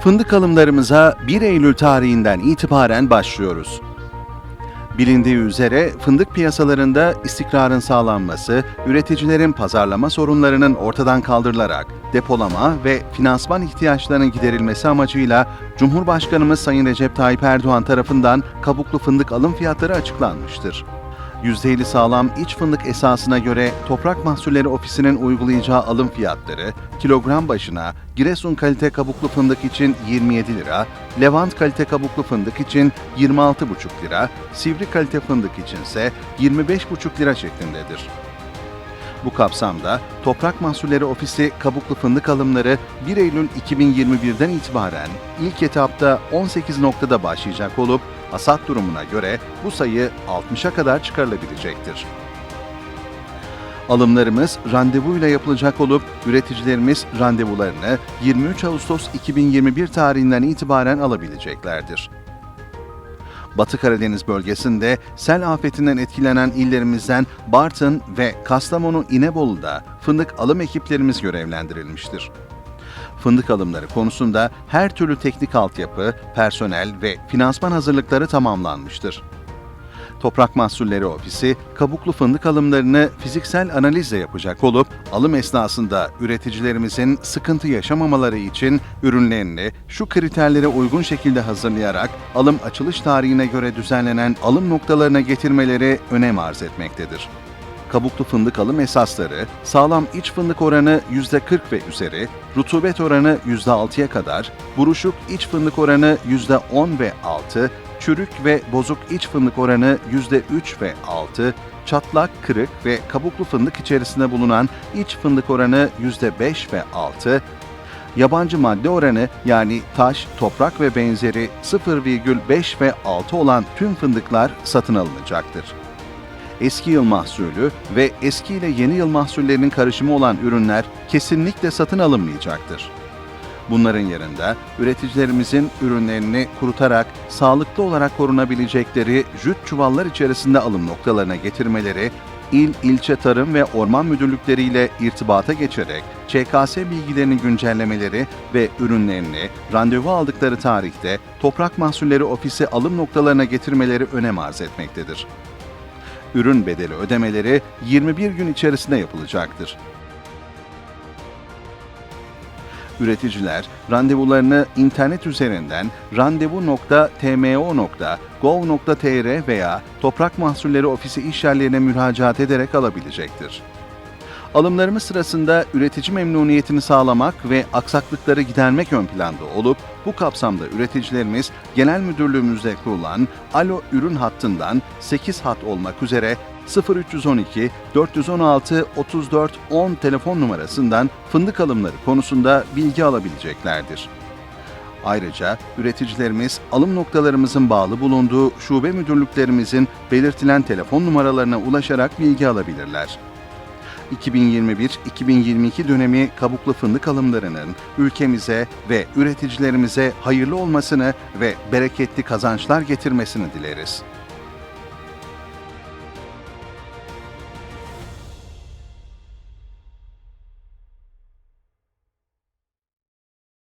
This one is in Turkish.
Fındık alımlarımıza 1 Eylül tarihinden itibaren başlıyoruz. Bilindiği üzere fındık piyasalarında istikrarın sağlanması, üreticilerin pazarlama sorunlarının ortadan kaldırılarak depolama ve finansman ihtiyaçlarının giderilmesi amacıyla Cumhurbaşkanımız Sayın Recep Tayyip Erdoğan tarafından kabuklu fındık alım fiyatları açıklanmıştır. %50 sağlam iç fındık esasına göre Toprak Mahsulleri Ofisi'nin uygulayacağı alım fiyatları kilogram başına Giresun kalite kabuklu fındık için 27 lira, Levant kalite kabuklu fındık için 26,5 lira, Sivri kalite fındık içinse 25,5 lira şeklindedir. Bu kapsamda Toprak Mahsulleri Ofisi kabuklu fındık alımları 1 Eylül 2021'den itibaren ilk etapta 18 noktada başlayacak olup hasat durumuna göre bu sayı 60'a kadar çıkarılabilecektir. Alımlarımız randevuyla yapılacak olup üreticilerimiz randevularını 23 Ağustos 2021 tarihinden itibaren alabileceklerdir. Batı Karadeniz bölgesinde sel afetinden etkilenen illerimizden Bartın ve Kastamonu İnebolu'da fındık alım ekiplerimiz görevlendirilmiştir. Fındık alımları konusunda her türlü teknik altyapı, personel ve finansman hazırlıkları tamamlanmıştır. Toprak Mahsulleri Ofisi, kabuklu fındık alımlarını fiziksel analizle yapacak olup, alım esnasında üreticilerimizin sıkıntı yaşamamaları için ürünlerini şu kriterlere uygun şekilde hazırlayarak alım açılış tarihine göre düzenlenen alım noktalarına getirmeleri önem arz etmektedir. Kabuklu fındık alım esasları, sağlam iç fındık oranı %40 ve üzeri, rutubet oranı %6'ya kadar, buruşuk iç fındık oranı %10 ve 6, çürük ve bozuk iç fındık oranı %3 ve 6, çatlak, kırık ve kabuklu fındık içerisinde bulunan iç fındık oranı %5 ve 6, yabancı madde oranı yani taş, toprak ve benzeri 0,5 ve 6 olan tüm fındıklar satın alınacaktır eski yıl mahsulü ve eski ile yeni yıl mahsullerinin karışımı olan ürünler kesinlikle satın alınmayacaktır. Bunların yanında üreticilerimizin ürünlerini kurutarak sağlıklı olarak korunabilecekleri jüt çuvallar içerisinde alım noktalarına getirmeleri, il, ilçe tarım ve orman müdürlükleriyle irtibata geçerek ÇKS bilgilerini güncellemeleri ve ürünlerini randevu aldıkları tarihte Toprak Mahsulleri Ofisi alım noktalarına getirmeleri önem arz etmektedir ürün bedeli ödemeleri 21 gün içerisinde yapılacaktır. Üreticiler randevularını internet üzerinden randevu.tmo.gov.tr veya Toprak Mahsulleri Ofisi iş yerlerine müracaat ederek alabilecektir. Alımlarımız sırasında üretici memnuniyetini sağlamak ve aksaklıkları gidermek ön planda olup bu kapsamda üreticilerimiz genel müdürlüğümüzde kurulan Alo ürün hattından 8 hat olmak üzere 0312 416 34 10 telefon numarasından fındık alımları konusunda bilgi alabileceklerdir. Ayrıca üreticilerimiz alım noktalarımızın bağlı bulunduğu şube müdürlüklerimizin belirtilen telefon numaralarına ulaşarak bilgi alabilirler. 2021-2022 dönemi kabuklu fındık alımlarının ülkemize ve üreticilerimize hayırlı olmasını ve bereketli kazançlar getirmesini dileriz.